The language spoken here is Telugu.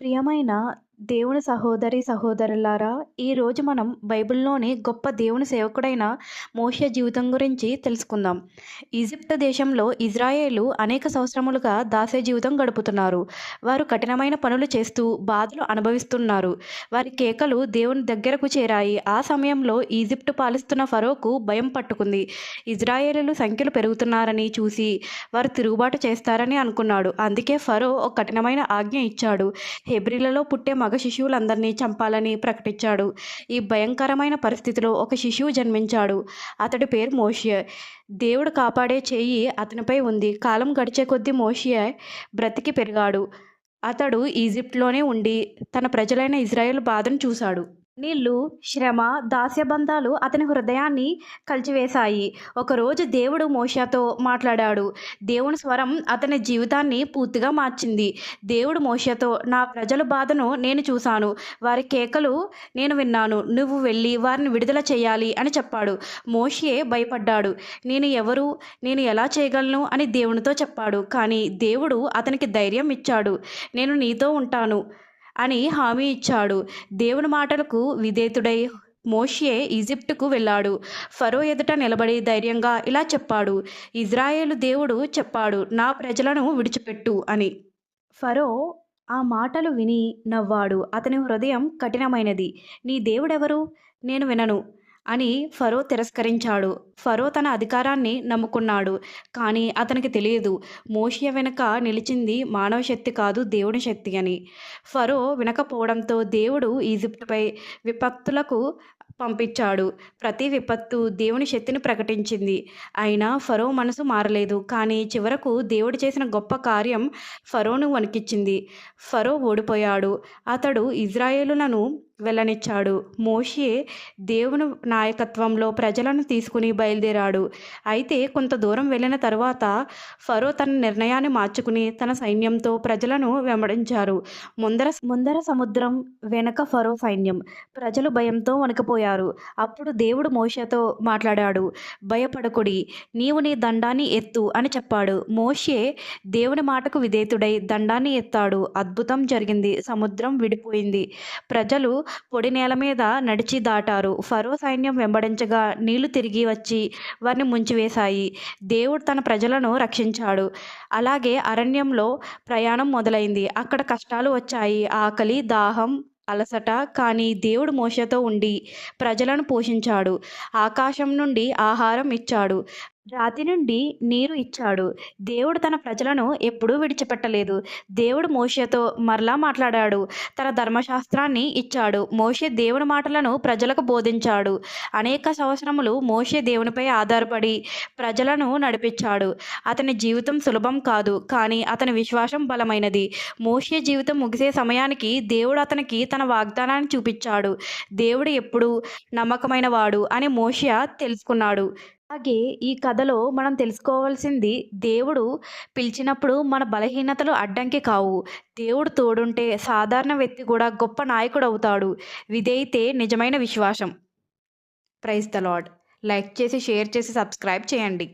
ప్రియమైన దేవుని సహోదరి సహోదరులారా ఈరోజు మనం బైబిల్లోని గొప్ప దేవుని సేవకుడైన మోషే జీవితం గురించి తెలుసుకుందాం. ఈజిప్ట్ దేశంలో ఇజ్రాయేలు అనేక సంవత్సరములుగా దాసే జీవితం గడుపుతున్నారు. వారు కఠినమైన పనులు చేస్తూ బాధలు అనుభవిస్తున్నారు. వారి కేకలు దేవుని దగ్గరకు చేరాయి. ఆ సమయంలో ఈజిప్ట్ పాలిస్తున్న ఫరోకు భయం పట్టుకుంది. ఇజ్రాయేలు సంఖ్యలు పెరుగుతున్నారని చూసి వారు తిరుగుబాటు చేస్తారని అనుకున్నాడు. అందుకే ఫరో ఒక కఠినమైన ఆజ్ఞ ఇచ్చాడు. హెబ్రిలలో పుట్టే మగ శిశువులందరినీ చంపాలని ప్రకటించాడు. ఈ భయంకరమైన పరిస్థితిలో ఒక శిశువు జన్మించాడు. అతడి పేరు మోషియే దేవుడు కాపాడే చేయి అతనిపై ఉంది. కాలం గడిచే కొద్దీ మోషియే బ్రతికి పెరిగాడు. అతడు ఈజిప్ట్లోనే ఉండి తన ప్రజలైన ఇజ్రాయెల్ బాధను చూశాడు. నీళ్ళు శ్రమ దాస్యబంధాలు అతని హృదయాన్ని కలిచివేశాయి. ఒకరోజు దేవుడు మోషాతో మాట్లాడాడు. దేవుని స్వరం అతని జీవితాన్ని పూర్తిగా మార్చింది. దేవుడు మోషాతో నా ప్రజల బాధను నేను చూశాను. వారి కేకలు నేను విన్నాను. నువ్వు వెళ్ళి వారిని విడుదల చేయాలి అని చెప్పాడు. మోషే భయపడ్డాడు. నేను ఎవరు? నేను ఎలా చేయగలను? అని దేవునితో చెప్పాడు. కానీ దేవుడు అతనికి ధైర్యం ఇచ్చాడు. నేను నీతో ఉంటాను. అని హామీ ఇచ్చాడు. దేవుని మాటలకు విధేతుడై మోషే ఈజిప్టుకు వెళ్ళాడు. ఫరో ఎదుట నిలబడి ధైర్యంగా ఇలా చెప్పాడు. ఇజ్రాయేలు దేవుడు చెప్పాడు నా ప్రజలను విడిచిపెట్టు అని. ఫరో ఆ మాటలు విని నవ్వాడు. అతని హృదయం కఠినమైనది. నీ దేవుడెవరు? నేను వినను. అని ఫరో తిరస్కరించాడు. ఫరో తన అధికారాన్ని నమ్ముకున్నాడు. కానీ అతనికి తెలియదు మోషియ వెనుక నిలిచింది మానవ శక్తి కాదు దేవుని శక్తి అని. ఫరో వినకపోవడంతో దేవుడు ఈజిప్టుపై విపత్తులకు పంపించాడు. ప్రతి విపత్తు దేవుని శక్తిని ప్రకటించింది. అయినా ఫరో మనసు మారలేదు. కానీ చివరకు దేవుడు చేసిన గొప్ప కార్యం ఫరోను వణికిచ్చింది. ఫరో ఓడిపోయాడు. అతడు ఇజ్రాయేలులను వెళ్ళనిచ్చాడు. మోషే దేవుని నాయకత్వంలో ప్రజలను తీసుకుని బయలుదేరాడు. అయితే కొంత దూరం వెళ్ళిన తర్వాత ఫరో తన నిర్ణయాన్ని మార్చుకుని తన సైన్యంతో ప్రజలను వెంబడించారు. ముందర ముందర సముద్రం వెనక ఫరో సైన్యం. ప్రజలు భయంతో వణికిపోయారు. అప్పుడు దేవుడు మోషేతో మాట్లాడాడు. భయపడకుడి నీవు నీ దండాన్ని ఎత్తు అని చెప్పాడు. మోషే దేవుని మాటకు విధేతుడై దండాన్ని ఎత్తాడు. అద్భుతం జరిగింది. సముద్రం విడిపోయింది. ప్రజలు పొడి నేల మీద నడిచి దాటారు. ఫరో సైన్యం వెంబడించగా నీళ్ళు తిరిగి వచ్చి వారిని ముంచివేశాయి. దేవుడు తన ప్రజలను రక్షించాడు. అలాగే అరణ్యంలో ప్రయాణం మొదలైంది. అక్కడ కష్టాలు వచ్చాయి. ఆకలి దాహం అలసట కానీ దేవుడు మోసతో ఉండి ప్రజలను పోషించాడు. ఆకాశం నుండి ఆహారం ఇచ్చాడు. రాతి నుండి నీరు ఇచ్చాడు. దేవుడు తన ప్రజలను ఎప్పుడూ విడిచిపెట్టలేదు. దేవుడు మోషేతో మరలా మాట్లాడాడు. తన ధర్మశాస్త్రాన్ని ఇచ్చాడు. మోషే దేవుని మాటలను ప్రజలకు బోధించాడు. అనేక సంవత్సరములు మోషే దేవునిపై ఆధారపడి ప్రజలను నడిపించాడు. అతని జీవితం సులభం కాదు కానీ అతని విశ్వాసం బలమైనది. మోషే జీవితం ముగిసే సమయానికి దేవుడు అతనికి తన వాగ్దానాన్ని చూపించాడు. దేవుడు ఎప్పుడు నమ్మకమైన వాడు అని మోషియా తెలుసుకున్నాడు. అలాగే ఈ కథలో మనం తెలుసుకోవాల్సింది దేవుడు పిలిచినప్పుడు మన బలహీనతలు అడ్డంకి కావు. దేవుడు తోడుంటే సాధారణ వ్యక్తి కూడా గొప్ప నాయకుడు అవుతాడు. విధైతే నిజమైన విశ్వాసం. ప్రైజ్ ద లాడ్ లైక్ చేసి షేర్ చేసి సబ్స్క్రైబ్ చేయండి.